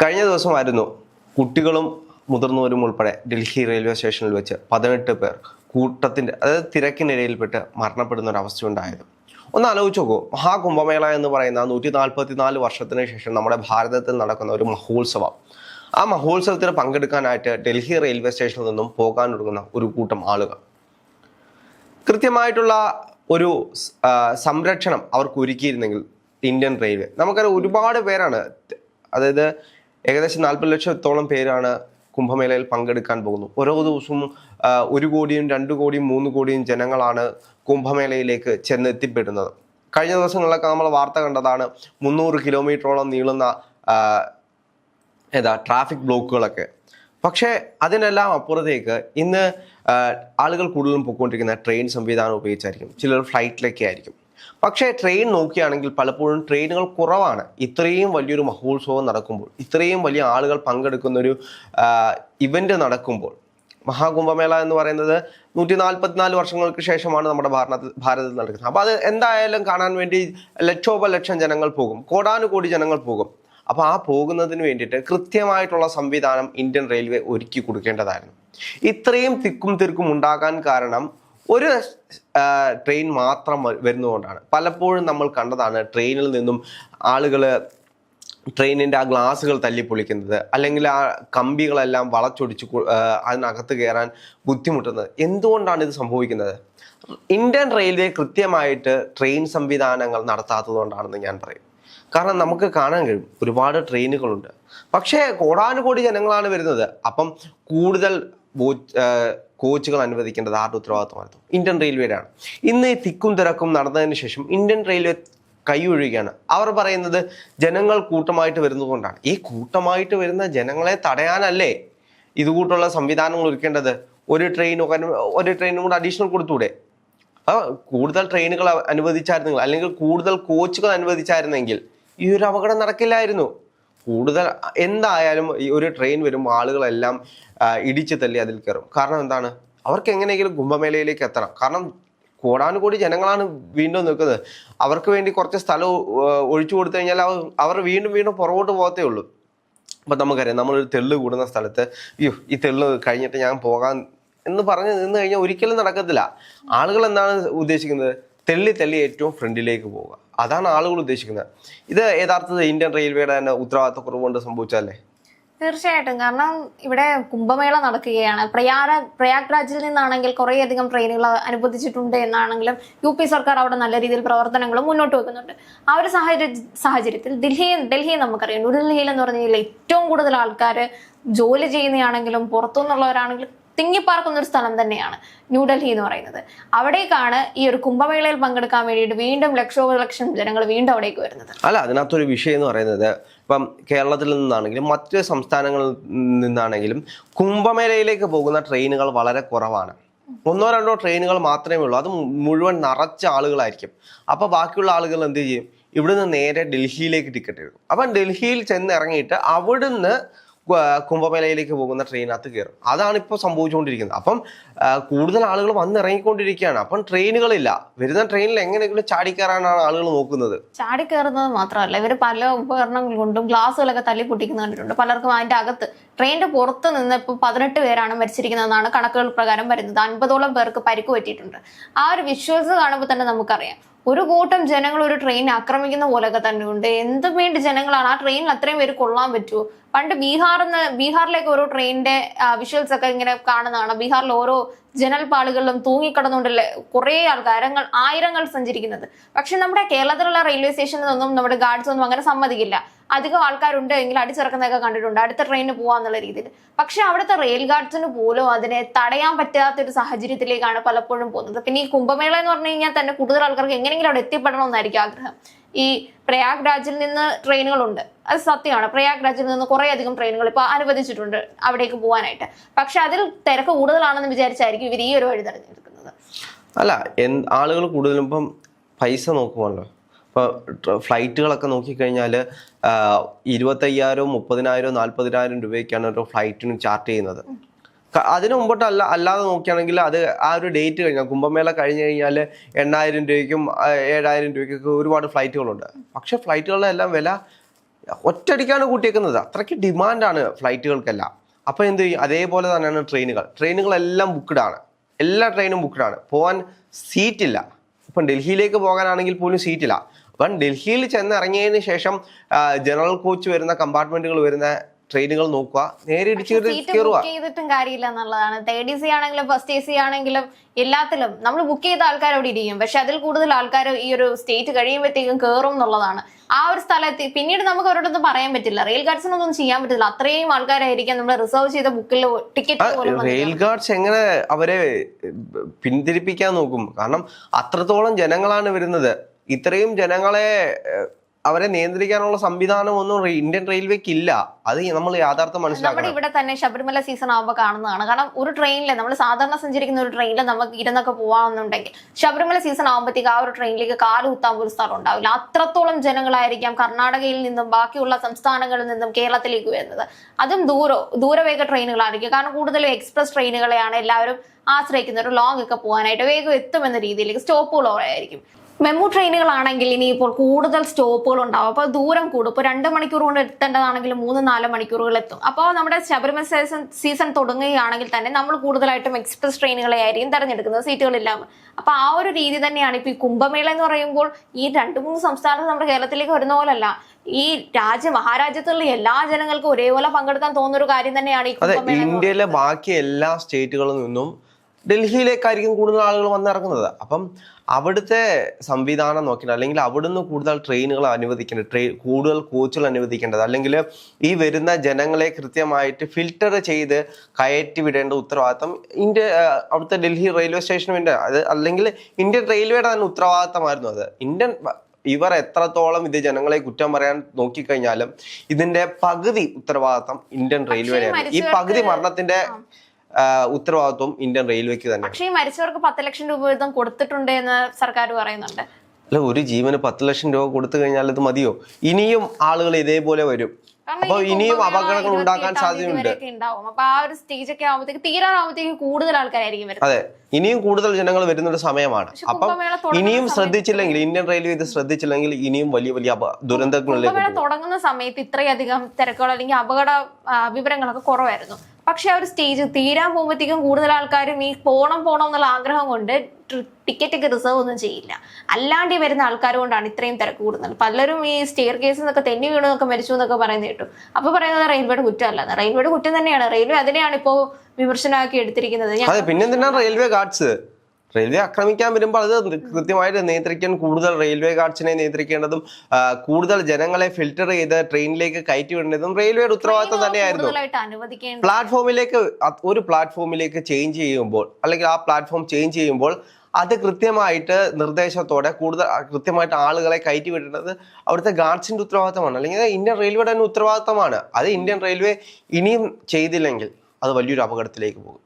കഴിഞ്ഞ ദിവസമായിരുന്നു കുട്ടികളും മുതിർന്നവരും ഉൾപ്പെടെ ഡൽഹി റെയിൽവേ സ്റ്റേഷനിൽ വെച്ച് പതിനെട്ട് പേർ കൂട്ടത്തിന്റെ അതായത് തിരക്കിനിടയിൽപ്പെട്ട് മരണപ്പെടുന്ന ഒരു അവസ്ഥയുണ്ടായത് ഒന്ന് ആലോചിച്ച് നോക്കൂ. മഹാകുംഭമേള എന്ന് പറയുന്ന നൂറ്റി നാൽപ്പത്തി നാല് വർഷത്തിന് ശേഷം നമ്മുടെ ഭാരതത്തിൽ നടക്കുന്ന ഒരു മഹോത്സവം. ആ മഹോത്സവത്തിൽ പങ്കെടുക്കാനായിട്ട് ഡൽഹി റെയിൽവേ സ്റ്റേഷനിൽ നിന്നും പോകാൻ ഒരുങ്ങുന്ന ഒരു കൂട്ടം ആളുകൾ. കൃത്യമായിട്ടുള്ള ഒരു സംരക്ഷണം അവർക്ക് ഒരുക്കിയിരുന്നെങ്കിൽ ഇന്ത്യൻ റെയിൽവേ. നമുക്കറിയാം ഒരുപാട് പേരാണ് അതായത് ഏകദേശം നാൽപ്പത് ലക്ഷത്തോളം പേരാണ് കുംഭമേളയിൽ പങ്കെടുക്കാൻ പോകുന്നു. ഓരോ ദിവസവും ഒരു കോടിയും രണ്ട് കോടിയും മൂന്ന് കോടിയും ജനങ്ങളാണ് കുംഭമേളയിലേക്ക് ചെന്നെത്തിപ്പെടുന്നത്. കഴിഞ്ഞ ദിവസങ്ങളിലൊക്കെ നമ്മൾ വാർത്ത കണ്ടതാണ് മുന്നൂറ് കിലോമീറ്ററോളം നീളുന്ന ഏതാ ട്രാഫിക് ബ്ലോക്കുകളൊക്കെ. പക്ഷേ അതിനെല്ലാം അപ്പുറത്തേക്ക് ഇന്ന് ആളുകൾ കൂടുതലും പോയിക്കൊണ്ടിരിക്കുന്ന ട്രെയിൻ സംവിധാനം ഉപയോഗിച്ചായിരിക്കും. ചിലർ ഫ്ലൈറ്റിലൊക്കെ ആയിരിക്കും. പക്ഷേ ട്രെയിൻ നോക്കുകയാണെങ്കിൽ പലപ്പോഴും ട്രെയിനുകൾ കുറവാണ്. ഇത്രയും വലിയൊരു മഹോത്സവം നടക്കുമ്പോൾ ഇത്രയും വലിയ ആളുകൾ പങ്കെടുക്കുന്ന ഒരു ഇവന്റ് നടക്കുമ്പോൾ മഹാകുംഭമേള എന്ന് പറയുന്നത് നൂറ്റി നാൽപ്പത്തിനാല് വർഷങ്ങൾക്ക് ശേഷമാണ് നമ്മുടെ ഭാരത ഭാരതത്തിൽ നടക്കുന്നത്. അപ്പോൾ അത് എന്തായാലും കാണാൻ വേണ്ടി ലക്ഷോപലക്ഷം ജനങ്ങൾ പോകും കോടാനുകോടി ജനങ്ങൾ പോകും. അപ്പോൾ ആ പോകുന്നതിന് വേണ്ടിയിട്ട് കൃത്യമായിട്ടുള്ള സംവിധാനം ഇന്ത്യൻ റെയിൽവേ ഒരുക്കി കൊടുക്കേണ്ടതായിരുന്നു. ഇത്രയും തിക്കും തിരക്കും ഉണ്ടാകാൻ കാരണം ഒരു ട്രെയിൻ മാത്രം വരുന്നതുകൊണ്ടാണ്. പലപ്പോഴും നമ്മൾ കണ്ടതാണ് ട്രെയിനിൽ നിന്നും ആളുകൾ ട്രെയിനിന്റെ ആ ഗ്ലാസുകൾ തല്ലിപ്പൊളിക്കുന്നത് അല്ലെങ്കിൽ ആ കമ്പികളെല്ലാം വളച്ചൊടിച്ച് അതിനകത്ത് കയറാൻ ബുദ്ധിമുട്ടുന്നത്. എന്തുകൊണ്ടാണ് ഇത് സംഭവിക്കുന്നത്? ഇന്ത്യൻ റെയിൽവേ കൃത്യമായിട്ട് ട്രെയിൻ സംവിധാനങ്ങൾ നടത്താത്തതുകൊണ്ടാണെന്ന് ഞാൻ പറയും. കാരണം നമുക്ക് കാണാൻ കഴിയും ഒരുപാട് ട്രെയിനുകളുണ്ട് പക്ഷേ കോടാനുകോടി ജനങ്ങളാണ് വരുന്നത്. അപ്പം കൂടുതൽ കോച്ചുകൾ അനുവദിക്കേണ്ടത് ആരുടെ ഉത്തരവാദിത്വമായിരുന്നു ഇന്ത്യൻ റെയിൽവേയുടെയാണ്. ഇന്ന് ഈ തിക്കും തിരക്കും നടന്നതിന് ശേഷം ഇന്ത്യൻ റെയിൽവേ കൈയൊഴുകയാണ് അവർ പറയുന്നത് ജനങ്ങൾ കൂട്ടമായിട്ട് വരുന്നതുകൊണ്ടാണ് ഈ കൂട്ടമായിട്ട് വരുന്ന ജനങ്ങളെ തടയാനല്ലേ ഇതുകൂട്ടുള്ള സംവിധാനങ്ങൾ ഒരുക്കേണ്ടത്? ഒരു ട്രെയിൻ ഒരു ട്രെയിനും കൂടെ അഡീഷണൽ കൊടുത്തൂടെ? കൂടുതൽ ട്രെയിനുകൾ അനുവദിച്ചായിരുന്നെങ്കിൽ അല്ലെങ്കിൽ കൂടുതൽ കോച്ചുകൾ അനുവദിച്ചായിരുന്നെങ്കിൽ ഈ ഒരു അപകടം നടക്കില്ലായിരുന്നു. കൂടുതൽ എന്തായാലും ഈ ഒരു ട്രെയിൻ വരുമ്പോൾ ആളുകളെല്ലാം ഇടിച്ചു തല്ലി അതിൽ കയറും. കാരണം എന്താണ്? അവർക്ക് എങ്ങനെയെങ്കിലും കുംഭമേളയിലേക്ക് എത്തണം. കാരണം കോടാനുകോടി ജനങ്ങളാണ് വീണ്ടും നിൽക്കുന്നത്. അവർക്ക് വേണ്ടി കുറച്ച് സ്ഥലം ഒഴിച്ചു കൊടുത്തു കഴിഞ്ഞാൽ അവർ അവർ വീണ്ടും വീണ്ടും പുറകോട്ട് പോകത്തേ ഉള്ളൂ. അപ്പം നമുക്കറിയാം നമ്മളൊരു തെള്ളു കൂടുന്ന സ്ഥലത്ത് അയ്യോ ഈ തെള്ളു കഴിഞ്ഞിട്ട് ഞാൻ പോകാൻ എന്ന് പറഞ്ഞ് നിന്ന് കഴിഞ്ഞാൽ ഒരിക്കലും നടക്കത്തില്ല. ആളുകൾ എന്താണ് ഉദ്ദേശിക്കുന്നത്? തെള്ളി തെള്ളി ഏറ്റവും ഫ്രണ്ടിലേക്ക് പോവുക. അതാണ് ആളുകൾ ഉദ്ദേശിക്കുന്നത്. ഇത് യഥാർത്ഥത്തിൽ ഇന്ത്യൻ റെയിൽവേയുടെ തന്നെ ഉത്തരവാദിത്തക്കുറവ് കൊണ്ട് സംഭവിച്ചല്ലേ തീർച്ചയായിട്ടും. കാരണം ഇവിടെ കുംഭമേള നടക്കുകയാണ്. പ്രയാര പ്രയാഗ്രാജിൽ നിന്നാണെങ്കിൽ കുറേയധികം ട്രെയിനുകൾ അനുവദിച്ചിട്ടുണ്ട് എന്നാണെങ്കിലും യു പി സർക്കാർ അവിടെ നല്ല രീതിയിൽ പ്രവർത്തനങ്ങളും മുന്നോട്ട് വെക്കുന്നുണ്ട്. ആ ഒരു സാഹചര്യ സാഹചര്യത്തിൽ ഡൽഹി ഡൽഹി നമുക്കറിയാം. ന്യൂഡൽഹിയിൽ എന്ന് പറഞ്ഞാൽ ഏറ്റവും കൂടുതൽ ആൾക്കാർ ജോലി ചെയ്യുന്നതാണെങ്കിലും പുറത്തുനിന്നുള്ളവരാണെങ്കിലും തിങ്ങിപ്പാർക്കുന്ന ഒരു സ്ഥലം തന്നെയാണ് ന്യൂഡൽഹി എന്ന് പറയുന്നത്. അവിടേക്കാണ് ഈ ഒരു കുംഭമേളയിൽ പങ്കെടുക്കാൻ വേണ്ടിയിട്ട് വീണ്ടും ലക്ഷോപലക്ഷം ജനങ്ങൾ വീണ്ടും അവിടേക്ക് വരുന്നത്. അല്ല അതിനകത്തൊരു വിഷയം എന്ന് പറയുന്നത് ഇപ്പം കേരളത്തിൽ നിന്നാണെങ്കിലും മറ്റ് സംസ്ഥാനങ്ങളിൽ നിന്നാണെങ്കിലും കുംഭമേളയിലേക്ക് പോകുന്ന ട്രെയിനുകൾ വളരെ കുറവാണ്. ഒന്നോ രണ്ടോ ട്രെയിനുകൾ മാത്രമേ ഉള്ളൂ. അത് മുഴുവൻ നിറച്ച ആളുകളായിരിക്കും. അപ്പോൾ ബാക്കിയുള്ള ആളുകൾ എന്ത് ചെയ്യും? ഇവിടുന്ന് നേരെ ഡൽഹിയിലേക്ക് ടിക്കറ്റ് എടുക്കും അപ്പം ഡൽഹിയിൽ ചെന്ന് ഇറങ്ങിയിട്ട് അവിടുന്ന് കുംഭമേളയിലേക്ക് പോകുന്ന ട്രെയിനകത്ത് കയറും അതാണ് ഇപ്പോൾ സംഭവിച്ചുകൊണ്ടിരിക്കുന്നത്. അപ്പം കൂടുതൽ ആളുകൾ വന്നിറങ്ങിക്കൊണ്ടിരിക്കുകയാണ്. അപ്പം ട്രെയിനുകളില്ല. വരുന്ന ട്രെയിനിൽ എങ്ങനെയെങ്കിലും ചാടിക്കയറാനാണ് ആളുകൾ നോക്കുന്നത്. ചാടി കയറുന്നത് മാത്രമല്ല ഇവർ പല ഉപകരണങ്ങൾ കൊണ്ടും ഗ്ലാസ്സുകളൊക്കെ തല്ലി പൊട്ടിക്കുന്ന കണ്ടിട്ടുണ്ട്. പലർക്കും അതിന്റെ അകത്ത് ട്രെയിനിന്റെ പുറത്ത് നിന്ന് ഇപ്പോൾ പതിനെട്ട് പേരാണ് മരിച്ചിരിക്കുന്നതെന്നാണ് കണക്കുകൾ പ്രകാരം വരുന്നത്. അൻപതോളം പേർക്ക് പരിക്ക് പറ്റിയിട്ടുണ്ട്. ആ ഒരു വിഷ്വൽസ് കാണുമ്പോൾ തന്നെ നമുക്കറിയാം. ഒരു കൂട്ടം ജനങ്ങൾ ഒരു ട്രെയിൻ ആക്രമിക്കുന്ന പോലെയൊക്കെ തന്നെ ഉണ്ട് എന്തും വേണ്ടി ജനങ്ങളാണ് ആ ട്രെയിനിൽ അത്രയും പേര് കൊള്ളാൻ പറ്റുമോ പണ്ട് ബീഹാറിൽ നിന്ന് ബീഹാറിലേക്ക് ഓരോ ട്രെയിനിന്റെ വിഷ്വൽസ് ഒക്കെ ഇങ്ങനെ കാണുന്നതാണ്. ബീഹാറിൽ ഓരോ ജനൽപാളുകളിലും തൂങ്ങിക്കിടന്നുകൊണ്ടല്ലേ കുറേ ആൾക്കാരങ്ങൾ ആയിരങ്ങൾ സഞ്ചരിക്കുന്നത്. പക്ഷെ നമ്മുടെ കേരളത്തിലുള്ള റെയിൽവേ സ്റ്റേഷനിൽ നിന്നും നമ്മുടെ ഗാർഡ്സ് ഒന്നും അങ്ങനെ സമ്മതിക്കില്ല. അധികം ആൾക്കാരുണ്ട് എങ്കിൽ അടിച്ചിറക്കുന്നതൊക്കെ കണ്ടിട്ടുണ്ട്. അടുത്ത ട്രെയിനിന് പോകാന്നുള്ള രീതിയിൽ. പക്ഷെ അവിടുത്തെ റെയിൽ ഗാർഡ്സിന് പോലും അതിനെ തടയാൻ പറ്റാത്ത ഒരു സാഹചര്യത്തിലേക്കാണ് പലപ്പോഴും പോകുന്നത്. പിന്നെ ഈ കുംഭമേള എന്ന് പറഞ്ഞു കഴിഞ്ഞാൽ തന്നെ കൂടുതൽ ആൾക്കാർക്ക് എങ്ങനെയെങ്കിലും അവിടെ എത്തിപ്പെടണമെന്നായിരിക്കും ആഗ്രഹം. ഈ പ്രയാഗ് രാജിൽ നിന്ന് ട്രെയിനുകളുണ്ട്. അത് സത്യമാണ്. പ്രയാഗ് രാജിൽ നിന്ന് കുറേ അധികം ട്രെയിനുകൾ ഇപ്പോൾ അനുവദിച്ചിട്ടുണ്ട് അവിടേക്ക് പോകാനായിട്ട് പക്ഷെ അതിൽ തിരക്ക് കൂടുതലാണെന്ന് വിചാരിച്ചായിരിക്കും ഇവർ ഈ ഒരു വഴി തിരഞ്ഞെടുക്കുന്നത്. അല്ല ആളുകൾ കൂടുതലും ഇപ്പം പൈസ നോക്കുമല്ലോ ഇപ്പോൾ ഫ്ലൈറ്റുകളൊക്കെ നോക്കിക്കഴിഞ്ഞാൽ ഇരുപത്തയ്യായിരവും മുപ്പതിനായിരവും നാൽപ്പതിനായിരം രൂപയ്ക്കാണ് ഒരു ഫ്ലൈറ്റിന് ചാർട്ട് ചെയ്യുന്നത്. അതിന് മുമ്പോട്ട് അല്ല അല്ലാതെ നോക്കുകയാണെങ്കിൽ അത് ആ ഒരു ഡേറ്റ് കഴിഞ്ഞാൽ കുംഭമേള കഴിഞ്ഞ് കഴിഞ്ഞാൽ എണ്ണായിരം രൂപയ്ക്കും ഏഴായിരം രൂപയ്ക്കൊക്കെ ഒരുപാട് ഫ്ലൈറ്റുകളുണ്ട്. പക്ഷെ ഫ്ലൈറ്റുകളുടെ എല്ലാം വില ഒറ്റയടിക്കാണ് കൂട്ടിയേക്കുന്നത്. അത്രയ്ക്ക് ഡിമാൻഡാണ് ഫ്ലൈറ്റുകൾക്കെല്ലാം. അപ്പോൾ എന്ത് ചെയ്യും? അതേപോലെ തന്നെയാണ് ട്രെയിനുകൾ. ട്രെയിനുകളെല്ലാം ബുക്ക്ഡാണ് എല്ലാ ട്രെയിനും ബുക്ക്ഡാണ് പോകാൻ സീറ്റില്ല ഇപ്പം ഡൽഹിയിലേക്ക് പോകാനാണെങ്കിൽ പോലും സീറ്റില്ല അപ്പം ഡൽഹിയിൽ ചെന്ന് ഇറങ്ങിയതിന് ശേഷം ജനറൽ കോച്ച് വരുന്ന കമ്പാർട്ട്മെന്റുകൾ വരുന്ന ട്രെയിനുകൾ നോക്കുക. നേരെ ഇടിച്ച് സീറ്റ് ബുക്ക് ചെയ്തിട്ടും കാര്യമില്ല എന്നുള്ളതാണ്. തേർഡ് എ സി ആണെങ്കിലും ഫസ്റ്റ് എ സി ആണെങ്കിലും എല്ലാത്തിലും നമ്മൾ ബുക്ക് ചെയ്ത ആൾക്കാർ അവിടെ ഇരിക്കും. പക്ഷെ അതിൽ കൂടുതൽ ആൾക്കാർ ഈ ഒരു സ്റ്റേറ്റ് കഴിയുമ്പോഴത്തേക്കും കയറും എന്നുള്ളതാണ്. ആ ഒരു സ്ഥലത്ത് പിന്നീട് നമുക്ക് അവരോടൊന്നും പറയാൻ പറ്റില്ല. റെയിൽ ഗാർഡ്സിനൊന്നും ചെയ്യാൻ പറ്റില്ല. അത്രയും ആൾക്കാരായിരിക്കും നമ്മൾ റിസർവ് ചെയ്ത ബുക്കിൽ ടിക്കറ്റ് റെയിൽ ഗാർഡ്സ് എങ്ങനെ അവരെ പിന്തിരിപ്പിക്കാൻ നോക്കും? കാരണം അത്രത്തോളം ജനങ്ങളാണ് വരുന്നത്. ഇത്രയും ജനങ്ങളെ അവരെ നിയന്ത്രിക്കാനുള്ള സംവിധാനം ഒന്നും ഇന്ത്യൻ റെയിൽവേക്ക് ഇല്ല അത് നമ്മൾ യാഥാർത്ഥ്യം മനസ്സിലാക്കണം. നമ്മൾ ഇവിടെ തന്നെ ശബരിമല സീസൺ ആവുമ്പോൾ കാണുന്നതാണ്. കാരണം ഒരു ട്രെയിനിൽ നമ്മൾ സാധാരണ സഞ്ചരിക്കുന്ന ഒരു ട്രെയിനിൽ നമുക്ക് ഇരുന്നൊക്കെ പോകാമെന്നുണ്ടെങ്കിൽ ശബരിമല സീസൺ ആകുമ്പോഴത്തേക്ക് ആ ഒരു ട്രെയിനിലേക്ക് കാൽ കുത്താൻ ഒരു സ്ഥലം ഉണ്ടാവില്ല. അത്രത്തോളം ജനങ്ങളായിരിക്കാം കർണാടകയിൽ നിന്നും ബാക്കിയുള്ള സംസ്ഥാനങ്ങളിൽ നിന്നും കേരളത്തിലേക്ക് വരുന്നത്. അതും ദൂരോ ദൂരവേഗ ട്രെയിനുകളായിരിക്കും കാരണം കൂടുതലും എക്സ്പ്രസ് ട്രെയിനുകളെയാണ് എല്ലാവരും ആശ്രയിക്കുന്നത്. ഒരു ലോങ് ഒക്കെ പോകാനായിട്ട് വേഗം എത്തുമെന്ന രീതിയിലേക്ക് സ്റ്റോപ്പുകളായിരിക്കും മെമു ട്രെയിനുകളാണെങ്കിൽ ഇനിയിപ്പോൾ കൂടുതൽ സ്റ്റോപ്പുകൾ ഉണ്ടാവും. അപ്പോൾ ദൂരം കൂടും. ഇപ്പോൾ രണ്ട് മണിക്കൂർ കൊണ്ട് എത്തേണ്ടതാണെങ്കിൽ മൂന്ന് നാല് മണിക്കൂറുകൾ എത്തും. അപ്പോൾ നമ്മുടെ ശബരിമല സീസൺ സീസൺ തുടങ്ങുകയാണെങ്കിൽ തന്നെ നമ്മൾ കൂടുതലായിട്ടും എക്സ്പ്രസ് ട്രെയിനുകളെ ആയിരിക്കും തിരഞ്ഞെടുക്കുന്നത്. സീറ്റുകളെല്ലാം അപ്പോൾ ആ ഒരു രീതി തന്നെയാണ് ഇപ്പോൾ ഈ കുംഭമേള എന്ന് പറയുമ്പോൾ ഈ രണ്ട് മൂന്ന് സംസ്ഥാനത്ത് നമ്മുടെ കേരളത്തിലേക്ക് വരുന്ന പോലല്ല. ഈ രാജ്യ മഹാരാജ്യത്തുള്ള എല്ലാ ജനങ്ങൾക്കും ഒരേപോലെ പങ്കെടുക്കാൻ തോന്നുന്ന ഒരു കാര്യം തന്നെയാണ് ഈ ഇന്ത്യയിലെ ബാക്കി എല്ലാ സ്റ്റേറ്റുകളിൽ നിന്നും ഡൽഹിയിലേക്കായിരിക്കും കൂടുതൽ ആളുകൾ വന്നിറങ്ങുന്നത്. അപ്പം അവിടുത്തെ സംവിധാനം നോക്കിയിട്ട് അല്ലെങ്കിൽ അവിടുന്ന് കൂടുതൽ ട്രെയിനുകൾ അനുവദിക്കേണ്ടത് ട്രെയിൻ കൂടുതൽ കോച്ചുകൾ അനുവദിക്കേണ്ടത് അല്ലെങ്കിൽ ഈ വരുന്ന ജനങ്ങളെ കൃത്യമായിട്ട് ഫിൽട്ടർ ചെയ്ത് കയറ്റി വിടേണ്ട ഉത്തരവാദിത്തം ഇന്ത്യ അവിടുത്തെ ഡൽഹി റെയിൽവേ സ്റ്റേഷന് വേണ്ടി അത് അല്ലെങ്കിൽ ഇന്ത്യൻ റെയിൽവേയുടെ തന്നെ ഉത്തരവാദിത്തമായിരുന്നു അത്. ഇന്ത്യൻ ഇവർ എത്രത്തോളം ഇത് ജനങ്ങളെ കുറ്റം പറയാൻ നോക്കിക്കഴിഞ്ഞാലും ഇതിന്റെ പകുതി ഉത്തരവാദിത്തം ഇന്ത്യൻ റെയിൽവേയാണ് ഈ പകുതി മരണത്തിന്റെ ഉത്തരവാദിത്വം ഇന്ത്യൻ റെയിൽവേക്ക് തന്നെ. പക്ഷേ ഈ മരിച്ചവർക്ക് പത്ത് ലക്ഷം രൂപ വീതം കൊടുത്തിട്ടുണ്ട് എന്ന് സർക്കാർ പറയുന്നുണ്ട്. അല്ല ഒരു ജീവന് പത്ത് ലക്ഷം രൂപ കൊടുത്തു കഴിഞ്ഞാൽ ഇത് മതിയോ? ഇനിയും ആളുകൾ ഇതേപോലെ വരും. അപ്പൊ ഇനിയും അപകടങ്ങൾ ഉണ്ടാക്കാൻ 28 സാധ്യതയുണ്ട്. അതെ. ഇനിയും കൂടുതൽ ജനങ്ങൾ വരുന്ന ഒരു സമയമാണ് അപ്പൊ ഇനിയും ശ്രദ്ധിച്ചില്ലെങ്കിൽ ഇന്ത്യൻ റെയിൽവേ ഇത് ശ്രദ്ധിച്ചില്ലെങ്കിൽ ഇനിയും വലിയ വലിയ ദുരന്തങ്ങളിലേക്ക് തുടങ്ങുന്ന സമയത്ത് ഇത്രയധികം തിരക്കുകൾ അല്ലെങ്കിൽ അപകട വിവരങ്ങളൊക്കെ കുറവായിരുന്നു. പക്ഷെ ആ ഒരു സ്റ്റേജ് തീരാൻ പോകുമ്പോഴത്തേക്കും കൂടുതൽ ആൾക്കാരും ഈ പോണം പോണം എന്നുള്ള ആഗ്രഹം കൊണ്ട് ടിക്കറ്റ് ഒക്കെ റിസർവ് ഒന്നും ചെയ്യില്ല. അല്ലാണ്ട് ഈ വരുന്ന ആൾക്കാർ കൊണ്ടാണ് ഇത്രയും തിരക്ക് കൂടുന്നത്. പലരും ഈ സ്റ്റെയർ കേസിൽ നിന്നൊക്കെ തെന്നി വീണതൊക്കെ മരിച്ചു എന്നൊക്കെ പറയുന്നത് കേട്ടു. അപ്പൊ പറയുന്നത് റെയിൽവേയുടെ കുറ്റമല്ല. റെയിൽവേയുടെ കുറ്റം തന്നെയാണ്. റെയിൽവേ അതിനെയാണ് ഇപ്പോ വിമർശനമാക്കി എടുത്തിരിക്കുന്നത്. ഞാൻ അതെ പിന്നെ റെയിൽവേ ഗാർഡ്സ് റെയിൽവേ ആക്രമിക്കാൻ വരുമ്പോൾ അത് കൃത്യമായിട്ട് നിയന്ത്രിക്കാൻ കൂടുതൽ റെയിൽവേ ഗാർഡ്സിനെ നിയന്ത്രിക്കേണ്ടതും കൂടുതൽ ജനങ്ങളെ ഫിൽറ്റർ ചെയ്ത് ട്രെയിനിലേക്ക് കയറ്റി വിടേണ്ടതും റെയിൽവേയുടെ ഉത്തരവാദിത്തം തന്നെയായിരുന്നു. പ്ലാറ്റ്ഫോമിലേക്ക് ഒരു പ്ലാറ്റ്ഫോമിലേക്ക് ചേഞ്ച് ചെയ്യുമ്പോൾ അല്ലെങ്കിൽ ആ പ്ലാറ്റ്ഫോം ചേഞ്ച് ചെയ്യുമ്പോൾ അത് കൃത്യമായിട്ട് നിർദ്ദേശത്തോടെ കൂടുതൽ കൃത്യമായിട്ട് ആളുകളെ കയറ്റി വിടേണ്ടത് അവിടുത്തെ ഗാർഡ്സിന്റെ ഉത്തരവാദിത്തമാണ്. അല്ലെങ്കിൽ ഇന്ത്യൻ റെയിൽവേയുടെ തന്നെ ഉത്തരവാദിത്തമാണ്. അത് ഇന്ത്യൻ റെയിൽവേ ഇനിയും ചെയ്തില്ലെങ്കിൽ അത് വലിയൊരു അപകടത്തിലേക്ക് പോകും.